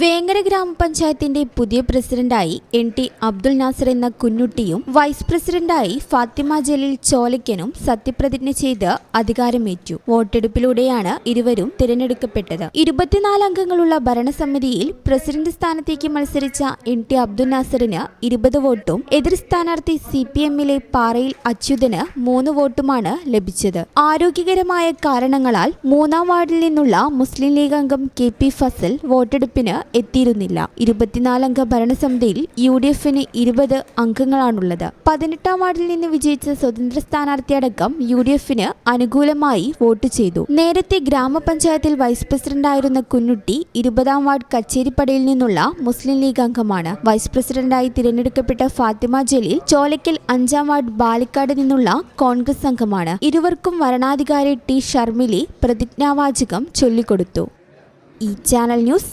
വേങ്ങര ഗ്രാമപഞ്ചായത്തിന്റെ പുതിയ പ്രസിഡന്റായി എൻ ടി അബ്ദുൽ നാസർ എന്ന കുഞ്ഞുട്ടിയും വൈസ് പ്രസിഡന്റായി ഫാത്തിമ ജലീൽ ചോലയ്ക്കനും സത്യപ്രതിജ്ഞ ചെയ്ത് അധികാരമേറ്റു. വോട്ടെടുപ്പിലൂടെയാണ് ഇരുവരും തിരഞ്ഞെടുക്കപ്പെട്ടത്. ഇരുപത്തിനാല് അംഗങ്ങളുള്ള ഭരണസമിതിയിൽ പ്രസിഡന്റ് സ്ഥാനത്തേക്ക് മത്സരിച്ച എൻ ടി അബ്ദുൽ നാസറിന് ഇരുപത് വോട്ടും എതിർ സ്ഥാനാർത്ഥി സി പി എമ്മിലെ പാറയിൽ അച്യുതന് മൂന്ന് വോട്ടുമാണ് ലഭിച്ചത്. ആരോഗ്യകരമായ കാരണങ്ങളാൽ മൂന്നാം വാർഡിൽ നിന്നുള്ള മുസ്ലിം ലീഗ് അംഗം കെ പി ഫസൽ വോട്ടെടുപ്പിന് എത്തിയിരുന്നില്ല. ഇരുപത്തിനാലംഗ ഭരണസമിതിയിൽ യു ഡി എഫിന് ഇരുപത് അംഗങ്ങളാണുള്ളത്. പതിനെട്ടാം വാർഡിൽ നിന്ന് വിജയിച്ച സ്വതന്ത്ര സ്ഥാനാർത്ഥിയടക്കം യു ഡി എഫിന് അനുകൂലമായി വോട്ട് ചെയ്തു. നേരത്തെ ഗ്രാമപഞ്ചായത്തിൽ വൈസ് പ്രസിഡന്റായിരുന്ന കുഞ്ഞുട്ടി ഇരുപതാം വാർഡ് കച്ചേരിപ്പടയിൽ നിന്നുള്ള മുസ്ലിം ലീഗ് അംഗമാണ്. വൈസ് പ്രസിഡന്റായി തിരഞ്ഞെടുക്കപ്പെട്ട ഫാത്തിമ ജലീൽ ചോലയ്ക്കൽ അഞ്ചാം വാർഡ് ബാലിക്കാട് നിന്നുള്ള കോൺഗ്രസ് അംഗമാണ്. ഇരുവർക്കും വരണാധികാരി ടി ഷർമിലി പ്രതിജ്ഞാവാചകം ചൊല്ലിക്കൊടുത്തു. ഈ channel news